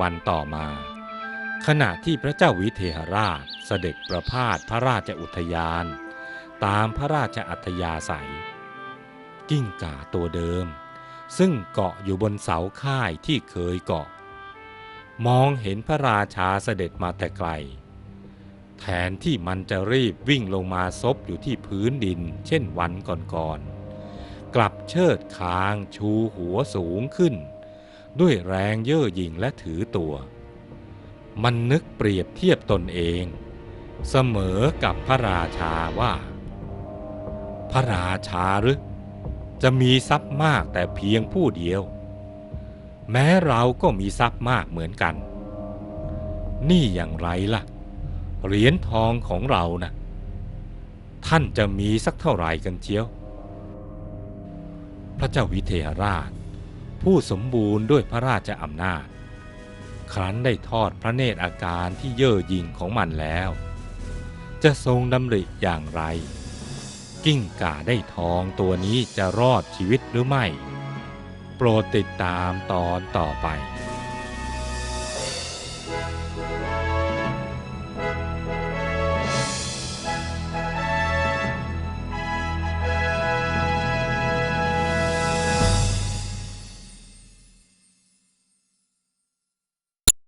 วันต่อมา ขณะที่พระเจ้าวิเทหราชเสด็จประพาสพระราชอุทยาน ตามพระราชอัธยาศัย กิ้งก่าตัวเดิม ซึ่งเกาะอยู่บนเสาค่ายที่เคยเกาะ มองเห็นพระราชาเสด็จมาแต่ไกล แทนที่มันจะรีบวิ่งลงมาซบอยู่ที่พื้นดิน เช่นวันก่อนๆกลับเชิดคางชูหัวสูงขึ้น ด้วยแรงเย่อหยิ่งและถือตัว มันนึกเปรียบเทียบตนเอง เสมอกับพระราชาว่า พระราชาหรือจะมีทรัพย์มากแต่เพียงผู้เดียว แม้เราก็มีทรัพย์มากเหมือนกัน นี่อย่างไรล่ะ เหรียญทองของเรานะ่ะท่านจะมีสักเท่าไหร่กันเชียว พระเจ้าวิเทหราช ผู้สมบูรณ์ด้วยพระราชอำนาจ ครั้นได้ทอดพระเนตรอาการที่เย่อหยิ่งของมันแล้ว จะทรงดำริอย่างไร กิ้งก่าได้ทองตัวนี้จะรอดชีวิตหรือไม่ โปรดติดตามตอนต่อไป